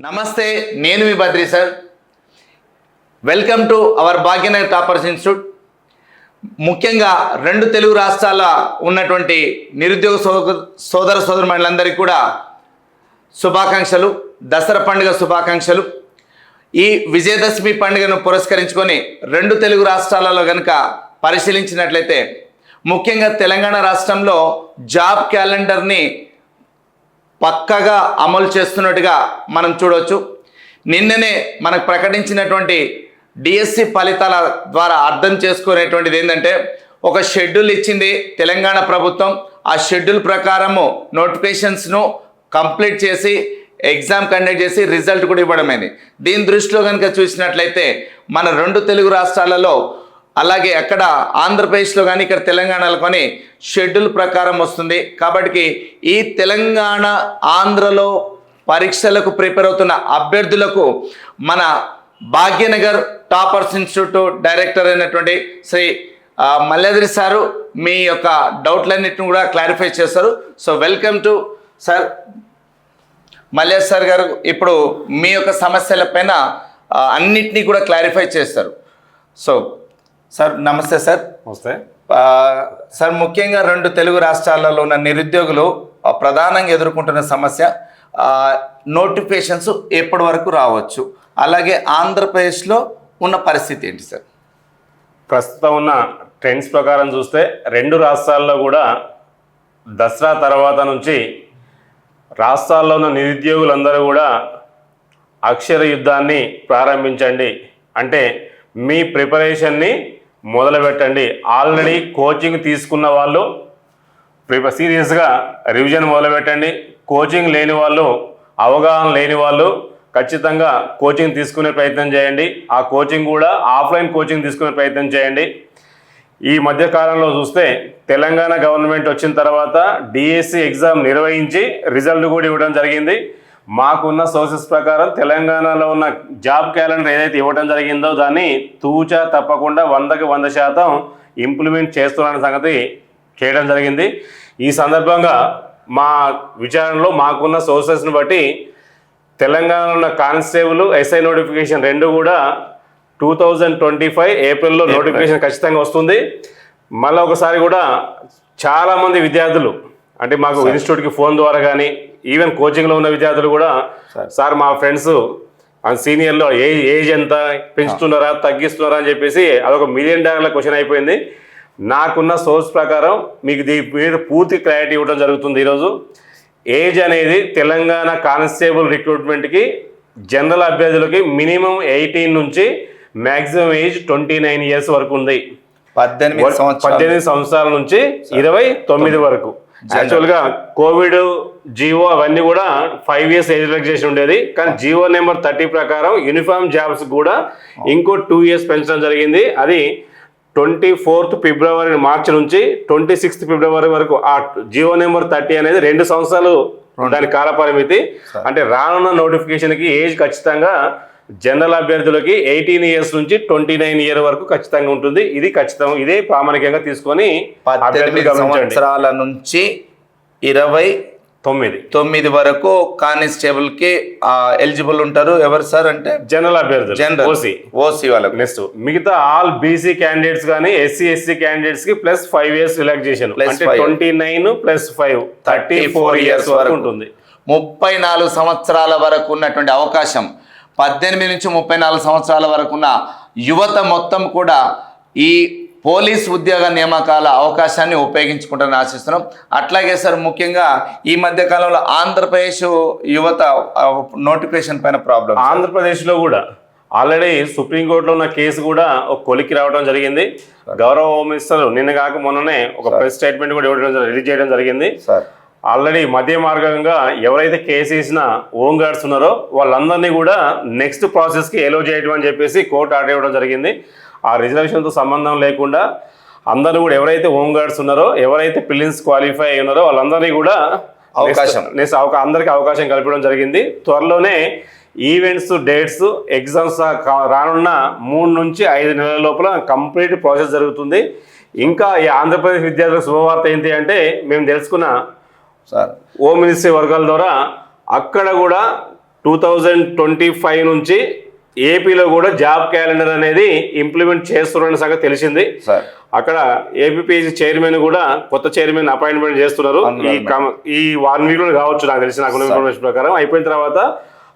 నమస్తే నేను మీ Badri sir. Welcome to our Bhagyanagar toppers institute. ముఖ్యంగా రెండు తెలుగు రాష్ట్రాల ఉన్నటువంటి నిరుద్యోగ సోదర సోదర సోదరుమణులందరికీ కూడా శుభాకాంక్షలు దసరా పండుగ శుభాకాంక్షలు. ఈ విజయదశమి పండుగను పురస్కరించుకొని రెండు తెలుగు రాష్ట్రాలలో కనుక పరిశీలించినట్లయితే ముఖ్యంగా తెలంగాణ రాష్ట్రంలో జాబ్ క్యాలెండర్ని పక్కగా అమలు చేస్తున్నట్టుగా మనం చూడవచ్చు నిన్ననే మనకు ప్రకటించినటువంటి డిఎస్సి ఫలితాల ద్వారా అర్థం చేసుకునేటువంటిది ఏంటంటే ఒక షెడ్యూల్ ఇచ్చింది తెలంగాణ ప్రభుత్వం. ఆ షెడ్యూల్ ప్రకారము నోటిఫికేషన్స్ను కంప్లీట్ చేసి ఎగ్జామ్ కండక్ట్ చేసి రిజల్ట్ కూడా ఇవ్వడమైంది. దీని దృష్టిలో కనుక చూసినట్లయితే మన రెండు తెలుగు రాష్ట్రాలలో అలాగే అక్కడ ఆంధ్రప్రదేశ్లో కానీ ఇక్కడ తెలంగాణలో కానీ షెడ్యూల్ ప్రకారం వస్తుంది. కాబట్టి ఈ తెలంగాణ ఆంధ్రలో పరీక్షలకు ప్రిపేర్ అవుతున్న అభ్యర్థులకు మన భాగ్యనగర్ టాపర్స్ ఇన్స్టిట్యూట్ డైరెక్టర్ అయినటువంటి శ్రీ మల్లాద్రి సారు మీ యొక్క డౌట్లన్నిటిని కూడా క్లారిఫై చేస్తారు so welcome to sir Mallesh sir garu ఇప్పుడు మీ యొక్క సమస్యల పైన అన్నిటినీ కూడా క్లారిఫై చేస్తారు సో సార్ నమస్తే సార్. ఆ, సార్ ముఖ్యంగా రెండు తెలుగు రాష్ట్రాలలో ఉన్న నిరుద్యోగులు ప్రధానంగా ఎదుర్కొంటున్న సమస్య నోటిఫికేషన్స్ ఎప్పటి వరకు రావచ్చు? అలాగే ఆంధ్రప్రదేశ్లో ఉన్న పరిస్థితి ఏంటి సార్? ప్రస్తుతం ఉన్న ట్రెండ్స్ ప్రకారం చూస్తే రెండు రాష్ట్రాల్లో కూడా దసరా తర్వాత నుంచి రాష్ట్రాల్లో ఉన్న నిరుద్యోగులందరూ కూడా అక్షర యుద్ధాన్ని ప్రారంభించండి. అంటే మీ ప్రిపరేషన్ని మొదలుపెట్టండి. ఆల్రెడీ కోచింగ్ తీసుకున్న వాళ్ళు ప్రిప సీరియస్గా రివిజన్ మొదలుపెట్టండి. కోచింగ్ లేని వాళ్ళు అవగాహన లేని వాళ్ళు ఖచ్చితంగా కోచింగ్ తీసుకునే ప్రయత్నం చేయండి. ఆ కోచింగ్ కూడా ఆఫ్లైన్ కోచింగ్ తీసుకునే ప్రయత్నం చేయండి. ఈ మధ్యకాలంలో చూస్తే తెలంగాణ గవర్నమెంట్ వచ్చిన తర్వాత డిఎస్సి ఎగ్జామ్ నిర్వహించి రిజల్ట్ కూడా ఇవ్వడం జరిగింది. మాకున్న సోర్సెస్ ప్రకారం తెలంగాణలో ఉన్న జాబ్ క్యాలెండర్ ఏదైతే ఇవ్వడం జరిగిందో దాన్ని తూచా తప్పకుండా వందకి వంద శాతం ఇంప్లిమెంట్ చేస్తున్న సంగతి చేయడం జరిగింది. ఈ సందర్భంగా మా విచారణలో మాకున్న సోర్సెస్ని బట్టి తెలంగాణలో ఉన్న కానిస్టేబుల్ ఎస్ఐ నోటిఫికేషన్ రెండు కూడా టూ థౌజండ్ ట్వంటీ ఫైవ్ ఏప్రిల్లో నోటిఫికేషన్ ఖచ్చితంగా వస్తుంది. మళ్ళీ ఒకసారి కూడా చాలామంది విద్యార్థులు అంటే మాకు ఇన్స్టిట్యూట్కి ఫోన్ ద్వారా కానీ ఈవెన్ కోచింగ్లో ఉన్న విద్యార్థులు కూడా సార్. మా ఫ్రెండ్స్ సీనియర్లో ఏ ఏజ్ ఎంత పెంచుతున్నారా తగ్గిస్తున్నారా అని చెప్పేసి అదొక మిలియన్ డాలర్ల క్వశ్చన్ అయిపోయింది. నాకున్న సోర్స్ ప్రకారం మీకు దీని మీద పూర్తి క్లారిటీ ఇవ్వడం జరుగుతుంది ఈరోజు. ఏజ్ అనేది తెలంగాణ కానిస్టేబుల్ రిక్రూట్మెంట్కి జనరల్ అభ్యర్థులకి మినిమం ఎయిటీన్ నుంచి maximum age twenty nine years వరకు ఉంది. పద్దెనిమిది సంవత్సరాలు. పద్దెనిమిది సంవత్సరాల నుంచి ఇరవై తొమ్మిది వరకు. యాక్చువల్గా కోవిడ్ జియో అవన్నీ కూడా ఫైవ్ ఇయర్స్ ఏజ్ రిలాక్సేషన్ ఉండేది. కానీ జియో నెంబర్ థర్టీ ప్రకారం యూనిఫామ్ జాబ్స్ కూడా ఇంకో టూ ఇయర్స్ పెంచడం జరిగింది. అది ట్వంటీ ఫోర్త్ ఫిబ్రవరి మార్చి నుంచి ట్వంటీ సిక్స్త్ ఫిబ్రవరి వరకు ఆ జియో నెంబర్ థర్టీ అనేది రెండు సంవత్సరాలు దాని కాల పరిమితి అంటే రానున్న నోటిఫికేషన్కి ఏజ్ ఖచ్చితంగా జనరల్ అభ్యర్థులకి ఎయిటీన్ ఇయర్స్ నుంచి ట్వంటీ నైన్ ఇయర్ వరకు ఖచ్చితంగా ఉంటుంది. ఇది ఖచ్చితంగా ఇదే ప్రామాణికంగా తీసుకొని సంవత్సరాల నుంచి ఇరవై తొమ్మిది. తొమ్మిది వరకు కానిస్టేబుల్కి ఎలిజిబుల్ ఉంటారు. ఎవరు సార్ అంటే? జనరల్ అభ్యర్థులు. జనరల్. ఓసీ. ఓసీ వాళ్ళకు. నెక్స్ట్. మిగతా ఆల్ బీసీ క్యాండిడేట్స్ కానీ ఎస్సీ ఎస్సీ క్యాండిడేట్స్కి ప్లస్ ఫైవ్ ఇయర్స్ రిలాక్సేషన్. అంటే five. Twenty nine plus five. Thirty four years వరకు. ఉంటుంది. ముప్పై నాలుగు సంవత్సరాల వరకు ఉన్నటువంటి అవకాశం పద్దెనిమిది నుంచి ముప్పై నాలుగు సంవత్సరాల వరకు ఉన్న యువత మొత్తం కూడా ఈ పోలీస్ ఉద్యోగ నియామకాల అవకాశాన్ని ఉపయోగించుకుంటారని ఆశిస్తున్నాం. అట్లాగే సార్ ముఖ్యంగా ఈ మధ్య కాలంలో ఆంధ్రప్రదేశ్ యువత నోటిఫికేషన్ పైన ప్రాబ్లం ఆంధ్రప్రదేశ్లో కూడా ఆల్రెడీ సుప్రీంకోర్టులో ఉన్న కేసు కూడా ఒక కొలికి రావడం జరిగింది. గౌరవ హోమ్ మినిస్టర్ నిన్న కాక మొన్ననే ఒక ప్రెస్ స్టేట్మెంట్ కూడా ఇవ్వడం రిలీజ్ చేయడం జరిగింది. సార్. ఆల్రెడీ మధ్య మార్గంగా ఎవరైతే కేసు వేసిన హోమ్ గార్డ్స్ ఉన్నారో వాళ్ళందరినీ కూడా నెక్స్ట్ ప్రాసెస్కి ఎలో చేయడం అని చెప్పేసి కోర్టు ఆర్డర్ ఇవ్వడం జరిగింది. ఆ రిజర్వేషన్తో సంబంధం లేకుండా అందరూ కూడా ఎవరైతే హోమ్ గార్డ్స్ ఉన్నారో ఎవరైతే పిలిన్స్ క్వాలిఫై అయి ఉన్నారో వాళ్ళందరినీ కూడా అవకాశం. నెక్స్ట్ అవకా అందరికీ అవకాశం కల్పించడం జరిగింది. త్వరలోనే ఈవెంట్స్ డేట్స్ ఎగ్జామ్స్ రానున్న మూడు నుంచి ఐదు నెలల లోపల కంప్లీట్ ప్రాసెస్ జరుగుతుంది. ఇంకా ఈ ఆంధ్రప్రదేశ్ విద్యార్థుల శుభవార్త ఏంటి అంటే మేము తెలుసుకున్న సార్. హోమ్ మినిస్ట్రీ వర్గాల ద్వారా అక్కడ కూడా టూ థౌజండ్ ట్వంటీ ఫైవ్ నుంచి ఏపీలో కూడా జాబ్ క్యాలెండర్ అనేది ఇంప్లిమెంట్ చేస్తున్నారని సంగతి తెలిసింది. సార్. అక్కడ ఏపీపీఎస్సీ చైర్మన్ కూడా కొత్త చైర్మన్ అపాయింట్మెంట్ చేస్తున్నారు. ఈ ఈ వన్ వీక్లో కావచ్చు నాకు తెలిసిన నాకు ఇన్ఫర్మేషన్ ప్రకారం. అయిపోయిన తర్వాత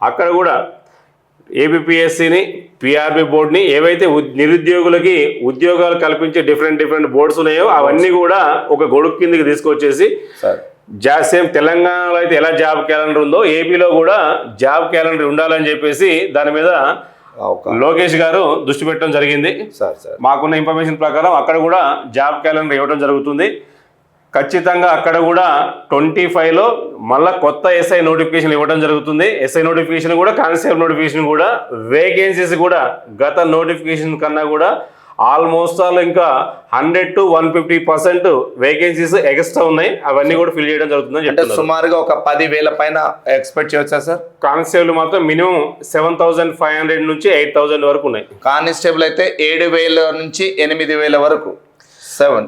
అక్కడ కూడా ఏపీఎస్సిని పిఆర్బి బోర్డుని ఏవైతే నిరుద్యోగులకి ఉద్యోగాలు కల్పించే డిఫరెంట్ డిఫరెంట్ బోర్డ్స్ ఉన్నాయో అవన్నీ కూడా ఒక గొడుగు కిందకి తీసుకొచ్చేసి సార్. జా సేమ్ తెలంగాణలో అయితే ఎలా జాబ్ క్యాలెండర్ ఉందో ఏపీలో కూడా జాబ్ క్యాలెండర్ ఉండాలని చెప్పేసి దాని మీద ఒక లోకేష్ గారు దృష్టి పెట్టడం జరిగింది. Sir sir. మాకున్న ఇన్ఫర్మేషన్ ప్రకారం అక్కడ కూడా జాబ్ క్యాలెండర్ ఇవ్వడం జరుగుతుంది. ఖచ్చితంగా అక్కడ కూడా ట్వంటీ ఫైవ్లో మళ్ళీ కొత్త ఎస్ఐ నోటిఫికేషన్ ఇవ్వడం జరుగుతుంది. ఎస్ఐ నోటిఫికేషన్ కూడా కానిస్టేబుల్ నోటిఫికేషన్ కూడా వేకెన్సీస్ కూడా గత నోటిఫికేషన్ కన్నా కూడా ఆల్మోస్ట్ ఆల్ ఇంకా hundred to one fifty percent vacancies extra ఉన్నాయి. అవన్నీ కూడా ఫిల్ చేయడం జరుగుతుందని అంటే చెప్తున్నారు. సుమారుగా ఒక పది వేల పైన ఎక్స్పెక్ట్ చేయవచ్చా సార్? కానిస్టేబుల్ మాత్రం minimum seven thousand five hundred నుంచి ఎయిట్ థౌసండ్ వరకు ఉన్నాయి. కానిస్టేబుల్ అయితే ఏడు వేల నుంచి ఎనిమిది వేల వరకు. సెవెన్.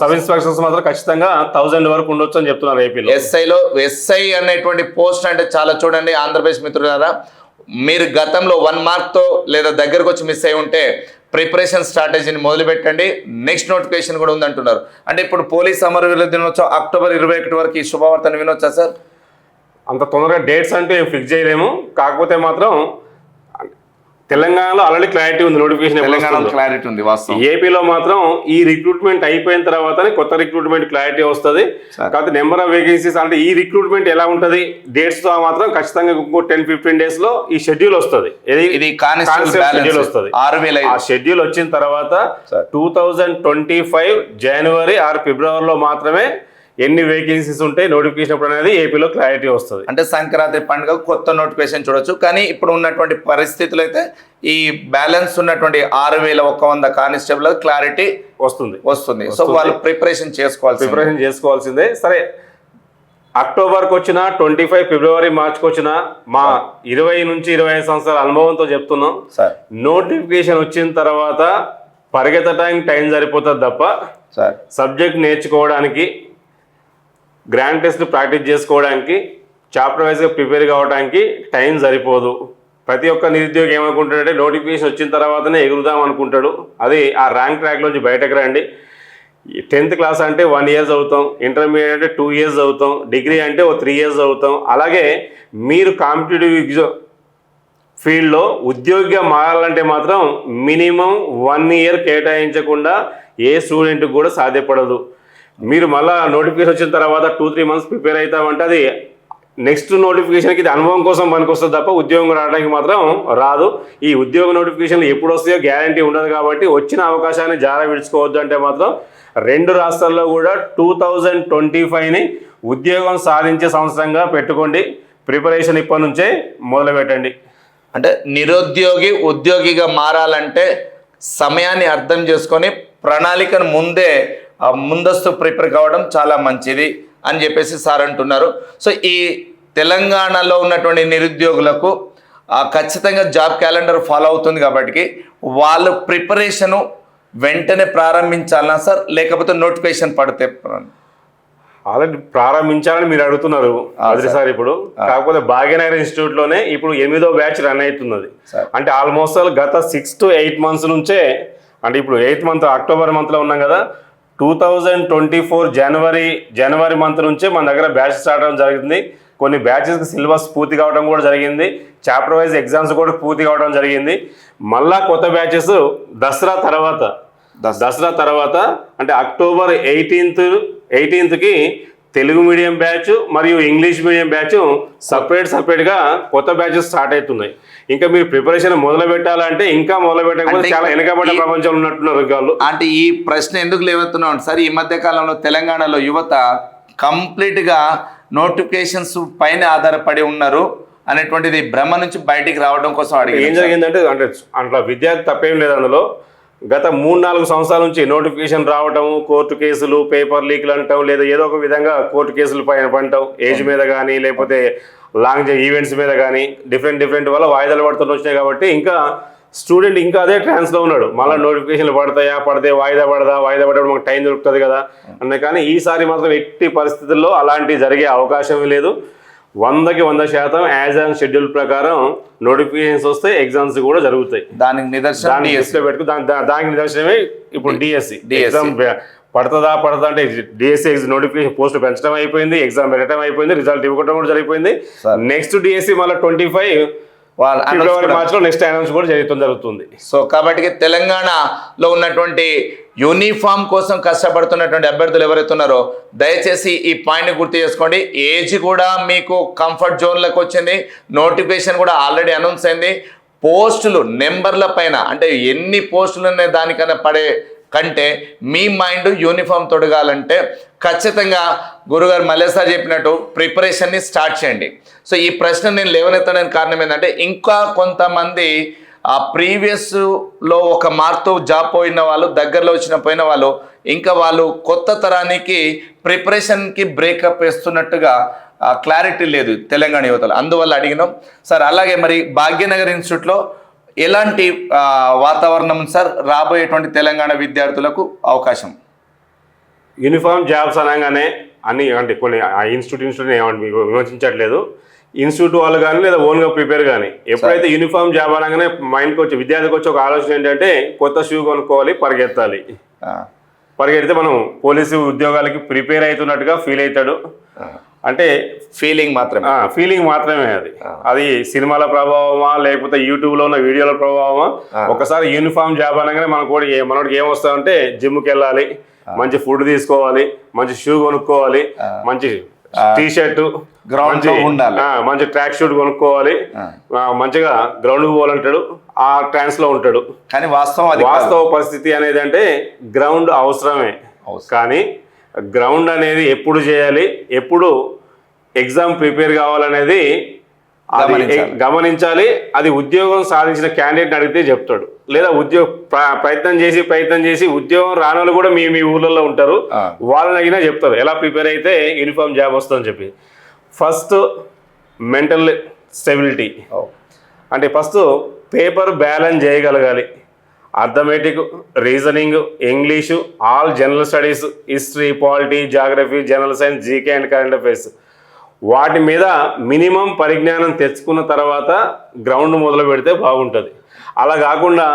సబ్ ఇన్స్పెక్టర్స్ మాత్రం ఖచ్చితంగా థౌసండ్ వరకు ఉండొచ్చు అని చెప్తున్నారు ఏపీలో. ఎస్ఐలో ఎస్ఐ అనేటువంటి పోస్ట్ అంటే చాలా చూడండి ఆంధ్రప్రదేశ్ మిత్రులారా. మీరు గతంలో వన్ మార్క్తో లేదా దగ్గరకు వచ్చి మిస్ అయి ఉంటే ప్రిపరేషన్ స్ట్రాటజీని మొదలుపెట్టండి. నెక్స్ట్ నోటిఫికేషన్ కూడా ఉందంటున్నారు. అంటే ఇప్పుడు పోలీస్ అమరవీరుల దినోత్సవం అక్టోబర్ ఇరవై ఒకటి వరకు ఈ శుభవార్తను వినొచ్చా సార్? అంత తొందరగా డేట్స్ అంటే ఫిక్స్ చేయలేము. కాకపోతే మాత్రం తెలంగాణలో ఆల్రెడీ క్లారిటీ ఉంది నోటిఫికేషన్ తెలంగాణలో క్లారిటీ ఉంది వాస్తవం. ఏపీలో మాత్రం ఈ రిక్రూట్మెంట్ అయిపోయిన తర్వాతనే కొత్త రిక్రూట్మెంట్ క్లారిటీ వస్తుంది. కాకపోతే నెంబర్ ఆఫ్ వేకెన్సీస్ అంటే ఈ రిక్రూట్మెంట్ ఎలా ఉంటుంది? డేట్స్తో మాత్రం ఖచ్చితంగా ఇంకో టెన్ ఫిఫ్టీన్ డేస్లో ఈ షెడ్యూల్ వస్తుంది. ఇది షెడ్యూల్ వస్తుంది. ఆరు వేల ఆ షెడ్యూల్ వచ్చిన తర్వాత. టూ థౌజండ్ ట్వంటీ ఫైవ్ జనవరి ఆర్ ఫిబ్రవరిలో మాత్రమే ఎన్ని వేకెన్సీస్ ఉంటాయి నోటిఫికేషన్ అప్పుడు అనేది ఏపీలో క్లారిటీ వస్తుంది. అంటే సంక్రాంతి పండుగ కొత్త నోటిఫికేషన్ చూడొచ్చు. కానీ ఇప్పుడు ఉన్నటువంటి పరిస్థితులు అయితే ఈ బ్యాలెన్స్ ఉన్నటువంటి ఆరు వేల ఒక్క వంద కానిస్టేబుల్ క్లారిటీ వస్తుంది. వస్తుంది. సో వాళ్ళు ప్రిపరేషన్ చేసుకోవాల్సి ప్రిపరేషన్ చేసుకోవాల్సిందే. సరే అక్టోబర్కి వచ్చిన ట్వంటీ ఫైవ్ ఫిబ్రవరి మార్చ్కి వచ్చిన మా ఇరవై నుంచి ఇరవై ఐదు సంవత్సరాల అనుభవంతో చెప్తున్నాం. సార్. నోటిఫికేషన్ వచ్చిన తర్వాత పరిగెత్తడానికి టైం సరిపోతుంది తప్ప సార్. సబ్జెక్ట్ నేర్చుకోవడానికి గ్రాండ్ టెస్ట్ ప్రాక్టీస్ చేసుకోవడానికి చాప్టర్ వైజ్గా ప్రిపేర్ కావడానికి టైం సరిపోదు. ప్రతి ఒక్క నిరుద్యోగి ఏమనుకుంటాడంటే నోటిఫికేషన్ వచ్చిన తర్వాతనే ఎగురుదాం అనుకుంటాడు. అది ఆ ర్యాంక్ ట్రాక్లోంచి బయటకు రండి. టెన్త్ క్లాస్ అంటే వన్ ఇయర్స్ చదువుతాం ఇంటర్మీడియట్ అంటే టూ ఇయర్స్ చదువుతాం డిగ్రీ అంటే ఓ త్రీ ఇయర్స్ చదువుతాం అలాగే మీరు కాంపిటేటివ్ ఎగ్జామ్ ఫీల్డ్లో ఉద్యోగిగా మారాలంటే మాత్రం మినిమం వన్ ఇయర్ కేటాయించకుండా ఏ స్టూడెంట్కి కూడా సాధ్యపడదు. మీరు మళ్ళా నోటిఫికేషన్ వచ్చిన తర్వాత టూ త్రీ మంత్స్ ప్రిపేర్ అవుతామంటే అది నెక్స్ట్ నోటిఫికేషన్కి ఇది అనుభవం కోసం పనికొస్తుంది తప్ప ఉద్యోగం రావడానికి మాత్రం రాదు. ఈ ఉద్యోగ నోటిఫికేషన్లు ఎప్పుడు వస్తాయో గ్యారంటీ ఉండదు కాబట్టి వచ్చిన అవకాశాన్ని జారా విడుచుకోవద్దు అంటే మాత్రం రెండు రాష్ట్రాల్లో కూడా టూ థౌజండ్ ట్వంటీ ఫైవ్ని ఉద్యోగం సాధించే సంవత్సరంగా పెట్టుకోండి. ప్రిపరేషన్ ఇప్పటి నుంచే మొదలుపెట్టండి. అంటే నిరుద్యోగి ఉద్యోగిగా మారాలంటే సమయాన్ని అర్థం చేసుకొని ప్రణాళికను ముందే ముందస్తు ప్రిపేర్ కావడం చాలా మంచిది అని చెప్పేసి సార్ అంటున్నారు. సో ఈ తెలంగాణలో ఉన్నటువంటి నిరుద్యోగులకు ఖచ్చితంగా జాబ్ క్యాలెండర్ ఫాలో అవుతుంది కాబట్టి వాళ్ళు ప్రిపరేషను వెంటనే ప్రారంభించాలనా సార్? లేకపోతే నోటిఫికేషన్ పడితే ఆల్రెడీ ప్రారంభించాలని మీరు అడుగుతున్నారు అదిరి సార్. ఇప్పుడు. కాకపోతే భాగ్యనగర్ ఇన్స్టిట్యూట్లోనే ఇప్పుడు ఎనిమిదో బ్యాచ్ రన్ అవుతున్నది. అంటే ఆల్మోస్ట్ ఆల్ గత సిక్స్ టు ఎయిట్ మంత్స్ నుంచే అంటే ఇప్పుడు ఎయిత్ మంత్ అక్టోబర్ మంత్లో ఉన్నాం కదా టూ థౌజండ్ ట్వంటీ ఫోర్ జనవరి జనవరి మంత్ నుంచే మన దగ్గర బ్యాచ్ స్టార్ట్ అవడం జరిగింది. కొన్ని బ్యాచెస్కి సిలబస్ పూర్తి కావడం కూడా జరిగింది. చాప్టర్ వైజ్ ఎగ్జామ్స్ కూడా పూర్తి కావడం జరిగింది. మళ్ళా కొత్త బ్యాచెస్ దసరా తర్వాత దసరా. తర్వాత అంటే అక్టోబర్ ఎయిటీన్త్ ఎయిటీన్త్కి తెలుగు మీడియం బ్యాచ్ మరియు ఇంగ్లీష్ మీడియం బ్యాచ్ సపరేట్ సపరేట్గా కొత్త బ్యాచెస్ స్టార్ట్ అవుతున్నాయి. ఇంకా మీరు ప్రిపరేషన్ మొదలు పెట్టాలంటే ఇంకా మొదలు పెట్టకపోతే చాలా వెనకబడ్డ ప్రపంచంలో ఉన్నట్టున్నారు వాళ్ళు అంటే ఈ ప్రశ్న ఎందుకు లేవెత్తున్నాం సార్ ఈ మధ్య కాలంలో తెలంగాణలో యువత కంప్లీట్గా నోటిఫికేషన్స్ పైన ఆధారపడి ఉన్నారు అనేటువంటిది భ్రమ నుంచి బయటికి రావడం కోసం ఏం అడిగింది జరిగిందంటే అంటే అట్లా విద్యార్థి తప్పేం లేదు అందులో. గత మూడు నాలుగు సంవత్సరాల నుంచి నోటిఫికేషన్ రావటం కోర్టు కేసులు పేపర్ లీక్లు అంటాం లేదా ఏదో ఒక విధంగా కోర్టు కేసులు పైన పంటాం ఏజ్ మీద కానీ లేకపోతే లాంగ్ ఈవెంట్స్ మీద కానీ డిఫరెంట్ డిఫరెంట్ వల్ల వాయిదాలు పడుతూ వచ్చినాయి కాబట్టి ఇంకా స్టూడెంట్ ఇంకా అదే ట్రాన్స్లో ఉన్నాడు. మళ్ళీ నోటిఫికేషన్లు పడతాయా పడితే వాయిదా పడదా వాయిదా పడడం మనకు టైం దొరుకుతుంది కదా అన్న కానీ ఈసారి మాత్రం ఎట్టి పరిస్థితుల్లో అలాంటి జరిగే అవకాశం లేదు. వందకి వంద శాతం యాజ్ ఆన్ షెడ్యూల్ ప్రకారం నోటిఫికేషన్స్ వస్తే ఎగ్జామ్స్ కూడా జరుగుతాయి దానికి నిదర్శనం. దృష్టిలో పెట్టుకు దానికి నిదర్శనమే ఇప్పుడు డిఎస్సి. ఎగ్జామ్ పడుతుందా పడుతుందా అంటే డిఎస్సి నోటిఫికేషన్ పోస్ట్ పెంచడం అయిపోయింది ఎగ్జామ్ పెట్టడం అయిపోయింది రిజల్ట్ ఇవ్వడం కూడా జరిగిపోయింది. నెక్స్ట్ డిఎస్సి మళ్ళీ ట్వంటీ ఫైవ్ ఫిబ్రవరి కూడా- మార్చ్లో నెక్స్ట్ అనౌన్స్ కూడా జరుగుతుంది జరుగుతుంది. సో కాబట్టి తెలంగాణలో ఉన్నటువంటి యూనిఫామ్ కోసం కష్టపడుతున్నటువంటి అభ్యర్థులు ఎవరైతే ఉన్నారో దయచేసి ఈ పాయింట్ గుర్తు చేసుకోండి. ఏజ్ కూడా మీకు కంఫర్ట్ జోన్లకు వచ్చింది. నోటిఫికేషన్ కూడా ఆల్రెడీ అనౌన్స్ అయింది. పోస్టులు నెంబర్ల పైన అంటే ఎన్ని పోస్టులు ఉన్నాయి దానికన్నా పడే కంటే మీ మైండ్ యూనిఫామ్ తొడగాలంటే ఖచ్చితంగా గురుగారు మల్లేసారి చెప్పినట్టు ప్రిపరేషన్ని స్టార్ట్ చేయండి. సో ఈ ప్రశ్న నేను లేవనెత్తడానికి కారణం ఏంటంటే ఇంకా కొంతమంది ఆ ప్రీవియస్లో ఒక మార్క్తో జాబ్ పోయిన వాళ్ళు దగ్గరలో వచ్చిన పోయిన వాళ్ళు ఇంకా వాళ్ళు కొత్త తరానికి ప్రిపరేషన్కి బ్రేకప్ వేస్తున్నట్టుగా క్లారిటీ లేదు తెలంగాణ యువతలో. అందువల్ల అడిగినాం. సార్ అలాగే మరి భాగ్యనగర్ ఇన్స్టిట్యూట్లో ఎలాంటి వాతావరణం సార్? రాబోయేటువంటి తెలంగాణ విద్యార్థులకు అవకాశం. యూనిఫామ్ జాబ్స్ అనగానే అన్ని అంటే కొన్ని ఆ ఇన్స్టిట్యూట్ ఇన్స్టిట్యూట్ ఏమంటే విమర్శించట్లేదు. ఇన్స్టిట్యూట్ వాళ్ళు కానీ లేదా ఓన్గా ప్రిపేర్ కానీ ఎప్పుడైతే యూనిఫామ్ జాబ్ అనగానే మైండ్కి వచ్చి విద్యార్థికి వచ్చి ఒక ఆలోచన ఏంటంటే కొత్త షూ కొనుక్కోవాలి పరిగెత్తాలి. పరిగెడితే మనం పోలీసు ఉద్యోగాలకి ప్రిపేర్ అవుతున్నట్టుగా ఫీల్ అవుతాడు. అంటే ఫీలింగ్ మాత్రమే. ఫీలింగ్ మాత్రమే అది. అది సినిమాల ప్రభావమా లేకపోతే యూట్యూబ్లో ఉన్న వీడియోల ప్రభావమా ఒకసారి యూనిఫామ్ జాబ్ అనగానే మనకు కూడా ఏ- మనోడికి ఏమొస్తామంటే జిమ్కి వెళ్ళాలి మంచి ఫుడ్ తీసుకోవాలి మంచి షూ కొనుక్కోవాలి మంచి టీ షర్ట్ Ground లో ఉండాలి. మంచి ట్రాక్ షూట్ కొనుక్కోవాలి. మంచిగా గ్రౌండ్ పోవాలంటాడు ఆ ట్రాన్స్లో ఉంటాడు. కానీ వాస్తవం. వాస్తవ పరిస్థితి అనేది అంటే గ్రౌండ్ అవసరమే. అవసరం. కానీ గ్రౌండ్ అనేది ఎప్పుడు చేయాలి ఎప్పుడు ఎగ్జామ్ ప్రిపేర్ కావాలనేది అది గమనించాలి. అది ఉద్యోగం సాధించిన క్యాండిడేట్ అడిగితే చెప్తాడు లేదా ఉద్యోగ ప్ర- ప్రయత్నం చేసి ప్రయత్నం చేసి ఉద్యోగం రాని కూడా మీ మీ ఊర్లలో ఉంటారు. వాళ్ళని అడిగినా చెప్తారు ఎలా ప్రిపేర్ అయితే యూనిఫామ్ జాబ్ వస్తుందని చెప్పి ఫస్ట్ మెంటల్ స్టెబిలిటీ. అంటే ఫస్ట్ పేపర్ బ్యాలెన్స్ చేయగలగాలి arithmetic reasoning English all general studies history polity geography general science GK and current affairs. వాటి మీద మినిమం పరిజ్ఞానం తెచ్చుకున్న తర్వాత గ్రౌండ్ మొదలు పెడితే బాగుంటుంది. అలా కాకుండా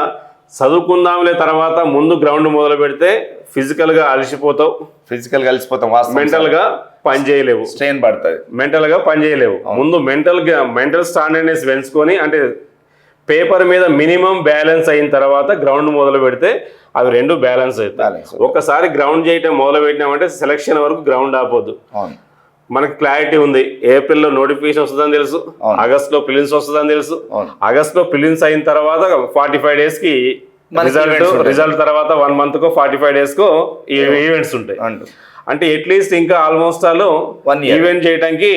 చదువుకుందాంలే తర్వాత ముందు గ్రౌండ్ మొదలు పెడితే ఫిజికల్గా అలసిపోతావు. ఫిజికల్ కలిసిపోతాం వాస్తవం మెంటల్గా పని చేయలేవు. స్ట్రెయిన్ పడుతుంది మెంటల్గా పని చేయలేవు. ముందు మెంటల్గా మెంటల్ స్టాండర్డ్నెస్ పెంచుకొని అంటే పేపర్ మీద మినిమం బ్యాలెన్స్ అయిన తర్వాత గ్రౌండ్ మొదలు పెడితే అవి రెండు బ్యాలెన్స్ అవుతాయి. ఒక్కసారి గ్రౌండ్ చేయటం మొదలు పెట్టినామంటే సెలక్షన్ వరకు గ్రౌండ్ ఆపోద్దు మనకి క్లారిటీ ఉంది ఏప్రిల్లో నోటిఫికేషన్ వస్తుందని తెలుసు. ఆగస్ట్లో ప్రిలిమ్స్ వస్తుందని తెలుసు. ఆగస్ట్లో ప్రిలిమ్స్ అయిన తర్వాత ఫార్టీ ఫైవ్ డేస్కి మనకి events రిజల్ట్. రిజల్ట్ తర్వాత వన్ మంత్ కో ఫార్టీ ఫైవ్ డేస్ కో ఈవెంట్స్ ఉంటాయి అంటూ అంటే అట్లీస్ట్ ఇంకా ఆల్మోస్ట్ ఆల్. ఈవెంట్ చేయడానికి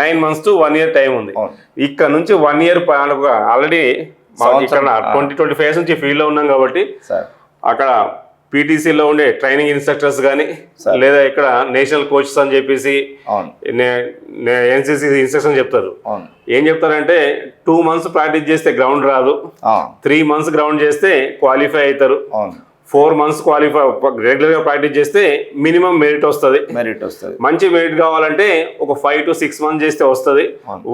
nine months to one year time ఉంది. ఇక్కడ నుంచి వన్ ఇయర్ ఆల్రెడీ ఇక్కడ. ట్వంటీ ట్వంటీ ఫైవ్ నుంచి ఫీల్డ్లో ఉన్నాం కాబట్టి అక్కడ పీటీసీలో ఉండే ట్రైనింగ్ ఇన్స్ట్రక్టర్స్ కానీ. లేదా ఇక్కడ నేషనల్ కోచెస్ అని చెప్పేసి ఎన్సీసీ ఇన్స్ట్రక్షన్ చెప్తారు. ఏం చెప్తారంటే టూ మంత్స్ ప్రాక్టీస్ చేస్తే గ్రౌండ్ రాదు. త్రీ మంత్స్ గ్రౌండ్ చేస్తే క్వాలిఫై అవుతారు. ఫోర్ మంత్స్ క్వాలిఫై రెగ్యులర్గా ప్రాక్టీస్ చేస్తే మినిమం మెరిట్ వస్తుంది. మెరిట్ వస్తుంది. మంచి మెరిట్ కావాలంటే ఒక ఫైవ్ టు సిక్స్ మంత్స్ చేస్తే వస్తుంది.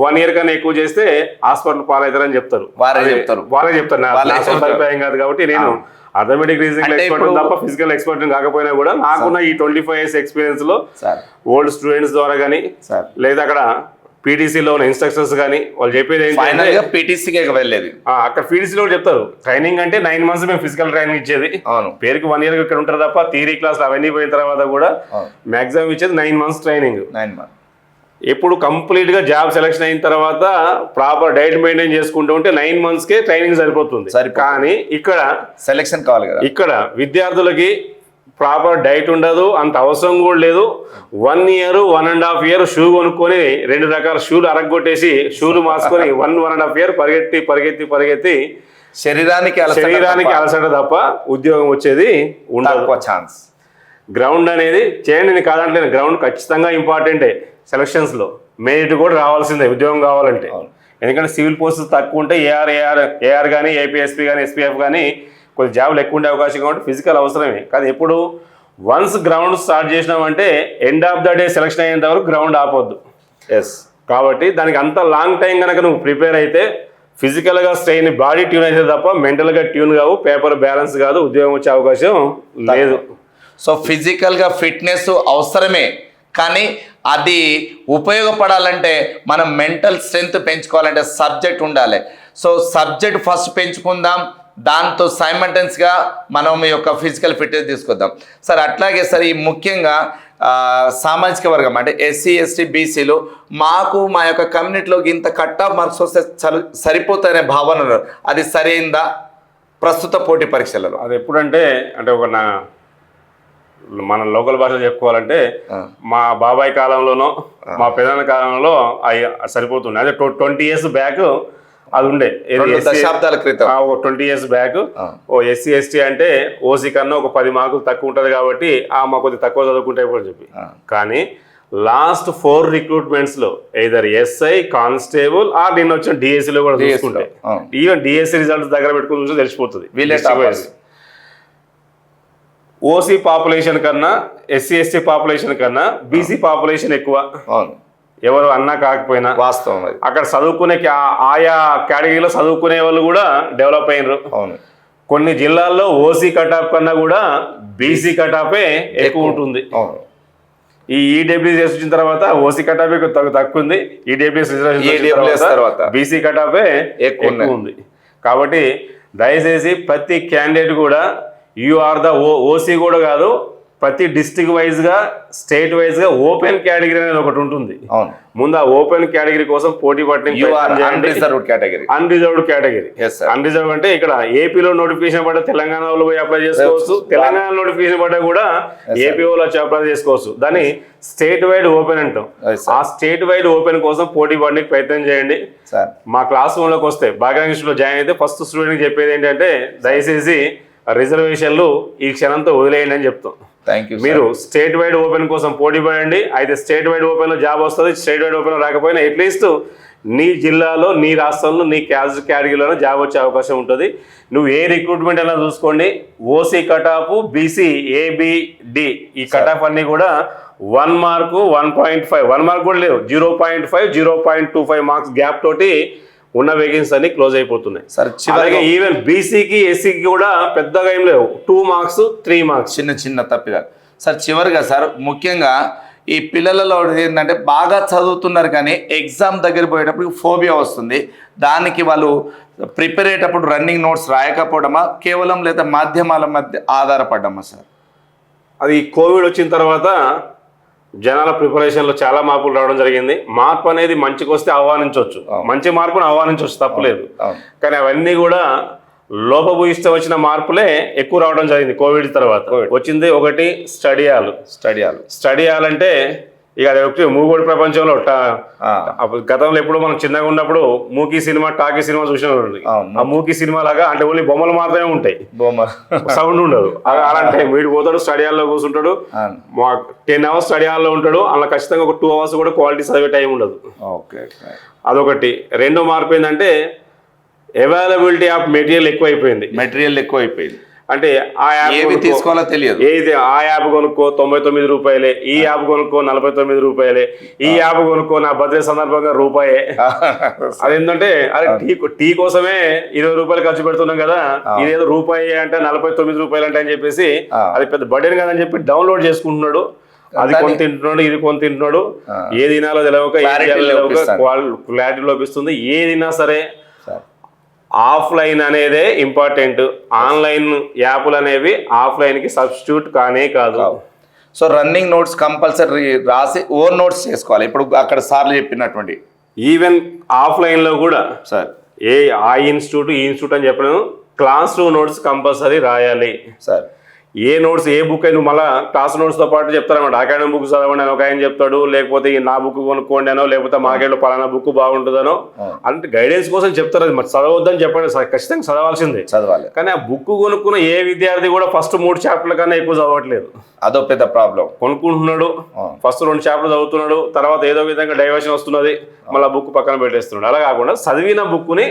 వన్ ఇయర్ కన్నా ఎక్కువ చేస్తే హాస్పిటల్ పాలవుతారని చెప్తారు. వారే చెప్తారు. వాళ్ళే చెప్తారు. అభిప్రాయం కాదు కాబట్టి నేను అథమెటిక్ రీజనింగ్ ఎక్స్పర్ట్ తప్ప ఫిజికల్ ఎక్స్పర్ట్ కాకపోయినా కూడా నాకున్న ఈ ట్వంటీ ఫైవ్ ఇయర్స్ ఎక్స్పీరియన్స్లో ఓల్డ్ స్టూడెంట్స్ ద్వారా కానీ సార్. లేదా అక్కడ పీటీసీలో ఉన్న ఇన్స్ట్రక్షన్స్ కానీ వాళ్ళు చెప్పేది ఫైనల్ ఏంటంటే గా పీటీసీకే వెళ్ళేది. అక్కడ పీటీసీలో చెప్తారు. ట్రైనింగ్ అంటే నైన్ మంత్స్ మేము ఫిజికల్ ట్రైనింగ్ ఇచ్చేది. అవును. పేరుకి వన్ ఇయర్ ఇక్కడ ఉంటారు తప్ప థియరీ క్లాస్ అవన్నీ పోయిన తర్వాత కూడా మాక్సిమం ఇచ్చేది nine months training nine month ఎప్పుడు కంప్లీట్గా జాబ్ సెలక్షన్ అయిన తర్వాత ప్రాపర్ డైట్ మెయింటైన్ చేసుకుంటూ ఉంటే నైన్ మంత్స్ కే ట్రైనింగ్ సరిపోతుంది. సరిపోతుంది. కానీ ఇక్కడ సెలెక్షన్ కావాలి కదా. ఇక్కడ విద్యార్థులకి ప్రాపర్ డైట్ ఉండదు అంత అవసరం కూడా లేదు. One year one and half year shoe కొనుక్కొని రెండు రకాల షూలు అరగొట్టేసి షూలు మార్చుకొని one one and half year పరిగెత్తి పరిగెత్తి పరిగెత్తి శరీరానికి శరీరానికి అలసట తప్ప ఉద్యోగం వచ్చేది ఉండదు. ఛాన్స్ గ్రౌండ్ అనేది చేయండి నేను కాదంటలేను గ్రౌండ్ ఖచ్చితంగా ఇంపార్టెంటే సెలక్షన్స్లో మెరిట్ కూడా రావాల్సిందే ఉద్యోగం కావాలంటే. ఎందుకంటే సివిల్ పోస్టులు తక్కువ ఉంటే ఏఆర్ ఏఆర్ ఏఆర్ కానీ ఏపీఎస్పీ కానీ ఎస్పీఎఫ్ కానీ కొద్ది జాబ్లు ఎక్కువ ఉండే అవకాశం కాబట్టి ఫిజికల్ అవసరమే. కానీ ఎప్పుడు వన్స్ గ్రౌండ్ స్టార్ట్ చేసినామంటే end of the day selection అయ్యేంత వరకు గ్రౌండ్ ఆపొద్దు. ఎస్ కాబట్టి దానికి అంత లాంగ్ టైం కనుక నువ్వు ప్రిపేర్ అయితే ఫిజికల్గా స్ట్రెయిన్ బాడీ ట్యూన్ అయితే తప్ప మెంటల్గా ట్యూన్ కావు పేపర్ బ్యాలెన్స్ కాదు ఉద్యోగం వచ్చే అవకాశం లేదు. సో ఫిజికల్గా ఫిట్నెస్ అవసరమే. కానీ అది ఉపయోగపడాలంటే మనం మెంటల్ స్ట్రెంగ్త్ పెంచుకోవాలంటే సబ్జెక్ట్ ఉండాలి. సో సబ్జెక్ట్ ఫస్ట్ పెంచుకుందాం దాంతో సైమంటెన్స్గా మనం యొక్క ఫిజికల్ ఫిట్నెస్ తీసుకొద్దాం. సార్ అట్లాగే సార్ ఈ ముఖ్యంగా సామాజిక వర్గం అంటే ఎస్సీ ఎస్టీ బీసీలు మాకు మా యొక్క కమ్యూనిటీలోకి ఇంత కట్ ఆఫ్ మార్క్స్ వస్తే సరిపోతాయనే భావన ఉన్నారు. అది సరైందా? ప్రస్తుత పోటీ పరీక్షలలో. అది ఎప్పుడంటే అంటే ఒక నా మన లోకల్ భాషలో చెప్పుకోవాలంటే. మా బాబాయ్ కాలంలోనో మా పెదనాన్న కాలంలో అవి సరిపోతుండే. అదే ట్వంటీ ఇయర్స్ బ్యాక్ అది ఉండే. దశాబ్దాల క్రితం. ఆ, ఒక ట్వంటీ ఇయర్స్ బ్యాక్. ఆ. ఓ ఎస్సీ ఎస్టీ అంటే ఓసీ కన్నా ఒక పది మార్కులు తక్కువ ఉంటుంది కాబట్టి ఆ మా కొద్ది తక్కువ చదువుకుంటే అని చెప్పి. ఆ. కానీ లాస్ట్ ఫోర్ రిక్రూట్మెంట్స్లో ఎయిదర్ ఎస్ఐ కానిస్టేబుల్ ఆర్ నిన్న వచ్చిన డిఎస్సి లో కూడా ఆ. ఈవెన్ డిఎస్సి రిజల్ట్స్ దగ్గర పెట్టుకుని చూస్తే తెలిసిపోతుంది. ఓసీ పాపులేషన్ కన్నా ఎస్సీ ఎస్టీ పాపులేషన్ కన్నా బీసీ పాపులేషన్ ఎక్కువ. అవును. ఎవరు అన్నా కాకపోయినా వాస్తవం అక్కడ చదువుకునే ఆయా కేటగిరీలో చదువుకునే వాళ్ళు కూడా డెవలప్ అయినరు. అవును. కొన్ని జిల్లాల్లో ఓసీ కటాప్ కన్నా కూడా బీసీ కటాపే ఎక్కువ ఉంటుంది. అవును. ఈ ఈడబ్ల్యూఎస్ వచ్చిన తర్వాత ఓసీ తగ్గు- తక్కువ ఉంది ఈడబ్ల్యూఎస్ తర్వాత బీసీ కటాపే ఎక్కువ ఉంది. కాబట్టి దయచేసి ప్రతి క్యాండిడేట్ కూడా you are the O OC కూడా కాదు ప్రతి డిస్టిక్ వైజ్గా స్టేట్ వైజ్గా ఓపెన్ కేటగిరీ అనేది ఒకటి ఉంటుంది. అవును. ముందు ఆ ఓపెన్ కేటగిరీ కోసం పోటీ పట్టిన unreserved category unreserved category. Unreserved అంటే ఇక్కడ ఏపీలో నోటిఫికేషన్ పడ్డ తెలంగాణలో పోయి అప్లై చేసుకోవచ్చు. తెలంగాణ నోటిఫికేషన్ పడ్డా కూడా. ఏపీఓలో వచ్చి అప్లై చేసుకోవచ్చు. దాన్ని స్టేట్ వైడ్ ఓపెన్ అంటాం. ఆ స్టేట్ వైడ్ ఓపెన్ కోసం పోటీ పడడానికి ప్రయత్నం చేయండి. మా క్లాస్ రూమ్లోకి వస్తే భాగ్యలక్ష్మిలో జాయిన్ అయితే ఫస్ట్ స్టూడెంట్కి చెప్పేది ఏంటంటే దయచేసి రిజర్వేషన్లు ఈ క్షణంతో వదిలేయండి అని చెప్తాం. థ్యాంక్ యూ మీరు స్టేట్ వైడ్ ఓపెన్ కోసం పోటీ పడండి. అయితే స్టేట్ వైడ్ ఓపెన్లో జాబ్ వస్తుంది. స్టేట్ వైడ్ ఓపెన్ రాకపోయినా అట్లీస్ట్ నీ జిల్లాలో నీ రాష్ట్రంలో నీ క్యాస్ట్ కేటగిరీలో జాబ్ వచ్చే అవకాశం ఉంటుంది. నువ్వు ఏ రిక్రూట్మెంట్ అయినా చూసుకోండి. OC cutoff BC ABD E cutoff అన్ని కూడా one mark one point five one mark కూడా లేవు. Zero point five zero point two five marks gap తోటి ఉన్న వేకెన్సీ అన్ని క్లోజ్ అయిపోతున్నాయి. సార్ చివరిగా ఈవెన్ బీసీకి ఎస్సీకి కూడా పెద్దగా ఏం లేవు. టూ మార్క్స్ త్రీ మార్క్స్ చిన్న చిన్న తప్పిదాలు. సార్ చివరిగా సార్ ముఖ్యంగా ఈ పిల్లలలో ఏంటంటే బాగా చదువుతున్నారు కానీ ఎగ్జామ్ దగ్గర పోయేటప్పుడు ఫోబియా వస్తుంది. దానికి వాళ్ళు ప్రిపేర్ అయ్యేటప్పుడు రన్నింగ్ నోట్స్ రాయకపోవడమా? కేవలం లేదా మాధ్యమాల మధ్య ఆధారపడ్డమా సార్? అది కోవిడ్ వచ్చిన తర్వాత జనాల ప్రిపరేషన్లో చాలా మార్పులు రావడం జరిగింది. మార్పు అనేది మంచికి వస్తే ఆహ్వానించవచ్చు. మంచి మార్పును ఆహ్వానించవచ్చు తప్పలేదు కానీ అవన్నీ కూడా లోపభూయిష్టం వచ్చిన మార్పులే ఎక్కువ రావడం జరిగింది కోవిడ్ తర్వాత. వచ్చింది ఒకటి study hall. Study hall. Study hall అంటే ఇక అది ఒకటి మూగోడి ప్రపంచంలో గతంలో ఎప్పుడు మనం చిన్నగా ఉన్నప్పుడు మూకీ సినిమా టాకీ సినిమా చూసిన. ఆ మూకీ సినిమా లాగా అంటే ఓన్లీ బొమ్మలు మాత్రమే ఉంటాయి. బొమ్మ. సౌండ్ ఉండదు. అలా- అలాంటి వీడు పోతాడు స్టడీ హాల్లో కూర్చుంటాడు. మా టెన్ అవర్స్ స్టడీ హాల్లో ఉంటాడు. అలా ఖచ్చితంగా ఒక టూ అవర్స్ కూడా క్వాలిటీ చదివే టైం ఉండదు. అదొకటి. రెండో మార్పు అవైలబిలిటీ ఆఫ్ మెటీరియల్ ఎక్కువైపోయింది. మెటీరియల్ ఎక్కువ అయిపోయింది అంటే ఆ యాప్ తీసుకోవాలో తెలియదు. ఏది ఆ యాప్ కొనుక్కో తొంభై తొమ్మిది రూపాయలే ఈ యాప్ కొనుక్కో నలభై తొమ్మిది రూపాయలే ఈ యాప్ కొనుక్కో నా బర్త్డే సందర్భంగా రూపాయే. అదేంటంటే అరే టీ టీ కోసమే ఇరవై రూపాయలు ఖర్చు పెడుతున్నాం కదా ఇదేదో రూపాయి అంటే నలభై తొమ్మిది రూపాయలు అంటే అని చెప్పేసి. అది పెద్ద బర్డెన్ కదని చెప్పి డౌన్లోడ్ చేసుకుంటున్నాడు. అది కొని తింటున్నాడు ఇది కొని తింటున్నాడు. ఏ తినాలో తెలియక ఏ. క్లారిటీ లోపిస్తుంది. ఏదినా సరే సార్ ఆఫ్లైన్ అనేదే ఇంపార్టెంట్. ఆన్లైన్ యాప్లు అనేవి ఆఫ్లైన్కి సబ్స్టిట్యూట్ కానే కాదు. సో రన్నింగ్ నోట్స్ కంపల్సరీ రాసి ఓన్ నోట్స్ చేసుకోవాలి. ఇప్పుడు అక్కడ సార్లు చెప్పినటువంటి. ఈవెన్ ఆఫ్లైన్లో కూడా సార్. ఏ ఆ ఇన్స్టిట్యూట్ ఈ ఇన్స్టిట్యూట్ అని చెప్పలేను క్లాస్ రూమ్ నోట్స్ కంపల్సరీ రాయాలి. సార్. ఏ నోట్స్ ఏ బుక్ అయినా మళ్ళీ క్లాస్ నోట్స్తో పాటు చెప్తారన్నమాట. అకాడమిక్ బుక్ చదవండి అని ఒక ఆయన చెప్తాడు. లేకపోతే ఈ నా బుక్ కొనుక్కోండి అనో లేకపోతే మార్కెట్లో పలానా బుక్ బాగుంటుందనో అంటే గైడెన్స్ కోసం చెప్తారు. అది మరి చదవద్దని చెప్పండి. ఖచ్చితంగా చదవాల్సిందే. చదవాలి. కానీ ఆ బుక్ కొనుక్కున్న ఏ విద్యార్థి కూడా ఫస్ట్ మూడు చాప్టర్ల కన్నా ఎక్కువ చదవట్లేదు. అదో పెద్ద ప్రాబ్లం కొనుక్కుంటున్నాడు ఫస్ట్ రెండు చాప్టర్లు చదువుతున్నాడు తర్వాత ఏదో విధంగా డైవర్షన్ వస్తున్నది మళ్ళీ బుక్ పక్కన పెట్టేస్తున్నాడు. అలా కాకుండా చదివిన బుక్ని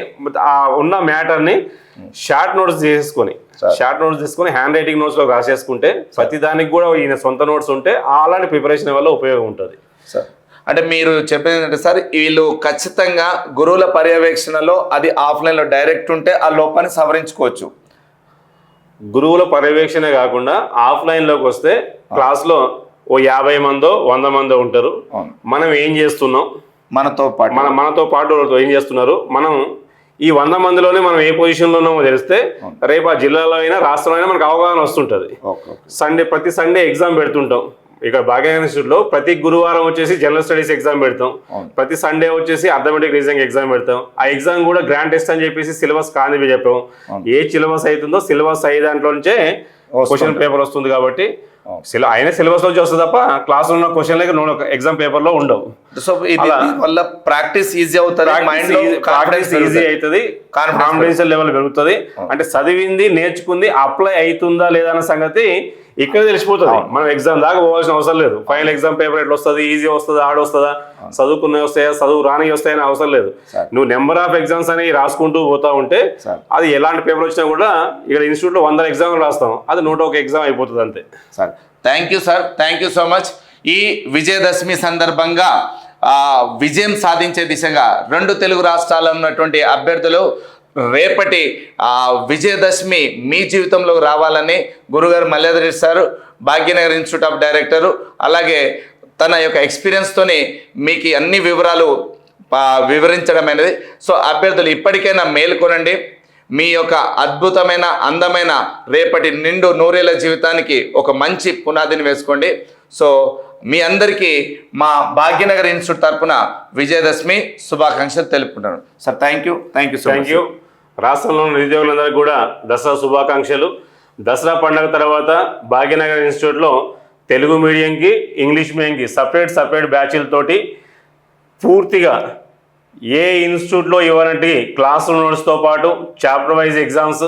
ఆ ఉన్న మ్యాటర్ని షార్ట్ నోట్స్ చేసుకొని షార్ట్ నోట్స్ తీసుకొని హ్యాండ్ రైటింగ్ నోట్స్లో రాసేసుకుంటే ప్రతి దానికి కూడా ఈయన సొంత నోట్స్ ఉంటే అలాంటి ప్రిపరేషన్ వల్ల ఉపయోగం ఉంటుంది. సార్ అంటే మీరు చెప్పేది ఏంటంటే సార్ వీళ్ళు ఖచ్చితంగా గురువుల పర్యవేక్షణలో అది ఆఫ్లైన్లో డైరెక్ట్ ఉంటే ఆ లోపాన్ని సవరించుకోవచ్చు. గురువుల పర్యవేక్షణ కాకుండా ఆఫ్లైన్లోకి వస్తే క్లాస్లో ఓ యాభై మందో వంద మందో ఉంటారు. మనం ఏం చేస్తున్నాం? మనతో పాటు. మన మనతో పాటు ఏం చేస్తున్నారు? మనం ఈ వంద మందిలోనే మనం ఏ పొజిషన్లో ఉన్నామో తెలిస్తే రేపు ఆ జిల్లాలో అయినా రాష్ట్రంలో అయినా మనకు అవగాహన వస్తుంటుంది. సండే ప్రతి సండే ఎగ్జామ్ పెడుతుంటాం. ఇక్కడ భాగ్య ఇన్స్టిట్యూట్లో ప్రతి గురువారం వచ్చేసి జనరల్ స్టడీస్ ఎగ్జామ్ పెడతాం. ప్రతి సండే వచ్చేసి అథమెటిక్ రీజనింగ్ ఎగ్జామ్ పెడతాం. ఆ ఎగ్జామ్ కూడా గ్రాండ్ టెస్ట్ అని చెప్పేసి సిలబస్ కానివి చెప్పాం. ఏ సిలబస్ అవుతుందో సిలబస్ అయ్యే దాంట్లో నుంచే. క్వశ్చన్ పేపర్ వస్తుంది కాబట్టి. సిల అయిన సిలబస్ నుంచి వస్తుంది తప్ప క్లాస్ ఉన్న క్వశ్చన్ ఎగ్జామ్ పేపర్లో ఉండవు. సో ఇది వల్ల ప్రాక్టీస్ ఈజీ అవుతుంది మైండ్లో కాన్ఫిడెన్స్ ఈజీ అవుతుంది కాన్ఫిడెన్స్ లెవెల్ పెరుగుతుంది. అంటే చదివింది నేర్చుకుంది అప్లై అవుతుందా లేదా అన్న సంగతి ఇక్కడ తెలిసిపోతుంది. మనం ఎగ్జామ్ దాకా పోవాల్సిన అవసరం లేదు. ఫైనల్ ఎగ్జామ్ పేపర్ ఎట్లా వస్తుంది? ఈజీ వస్తుందా? ఆడ వస్తుందా? చదువుకునే వస్తాయా? చదువు రాని వస్తాయని అవసరం లేదు. నువ్వు నెంబర్ ఆఫ్ ఎగ్జామ్స్ అని రాసుకుంటూ పోతా ఉంటే. అది ఎలాంటి పేపర్ వచ్చినా కూడా ఇక్కడ ఇన్స్టిట్యూట్లో వందల ఎగ్జామ్ రాస్తాం. అది నూట ఒక ఎగ్జామ్ అయిపోతుంది అంతే. Sir thank you sir thank you so much ఈ విజయదశమి సందర్భంగా విజయం సాధించే దిశగా రెండు తెలుగు రాష్ట్రాల్లో ఉన్నటువంటి అభ్యర్థులు రేపటి ఆ, విజయదశమి మీ జీవితంలో రావాలని గురుగారు Malledareddy sir Bhagyanagar institute of director అలాగే తన యొక్క ఎక్స్పీరియన్స్తోని మీకు అన్ని వివరాలు వివరించడం అనేది. సో అభ్యర్థులు ఇప్పటికైనా మేల్కొనండి మీ యొక్క అద్భుతమైన అందమైన రేపటి నిండు నూరేళ్ళ జీవితానికి ఒక మంచి పునాదిని వేసుకోండి. సో మీ అందరికీ మా భాగ్యనగర్ ఇన్స్టిట్యూట్ తరపున విజయదశమి శుభాకాంక్షలు తెలుపుకుంటాను sir thank you thank you so thank you రాష్ట్రంలో నిరుద్యోగులందరికీ కూడా దసరా శుభాకాంక్షలు. దసరా పండుగ తర్వాత భాగ్యనగర్ ఇన్స్టిట్యూట్లో తెలుగు మీడియంకి ఇంగ్లీష్ మీడియంకి సపరేట్ సపరేట్ బ్యాచ్లతోటి పూర్తిగా ఏ ఇన్స్టిట్యూట్లో ఇవ్వనట్టు క్లాస్ రూమ్ నోట్స్తో పాటు చాప్టర్ వైజ్ ఎగ్జామ్స్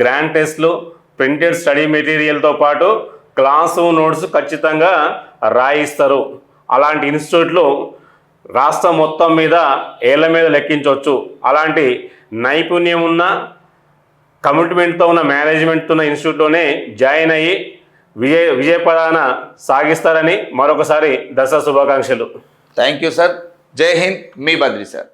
గ్రాండ్ టెస్ట్లు ప్రింటెడ్ స్టడీ మెటీరియల్తో పాటు క్లాస్ రూమ్ నోట్స్ ఖచ్చితంగా రాయిస్తారు. అలాంటి ఇన్స్టిట్యూట్లు రాష్ట్రం మొత్తం మీద ఏళ్ళ మీద లెక్కించవచ్చు. అలాంటి నైపుణ్యం ఉన్న కమిట్మెంట్తో ఉన్న మేనేజ్మెంట్తో ఉన్న ఇన్స్టిట్యూట్లోనే జాయిన్ అయ్యి విజయ విజయపదాన సాగిస్తారని మరొకసారి దసరా శుభాకాంక్షలు. Thank you sir. Jai Hind. Me Badri sir.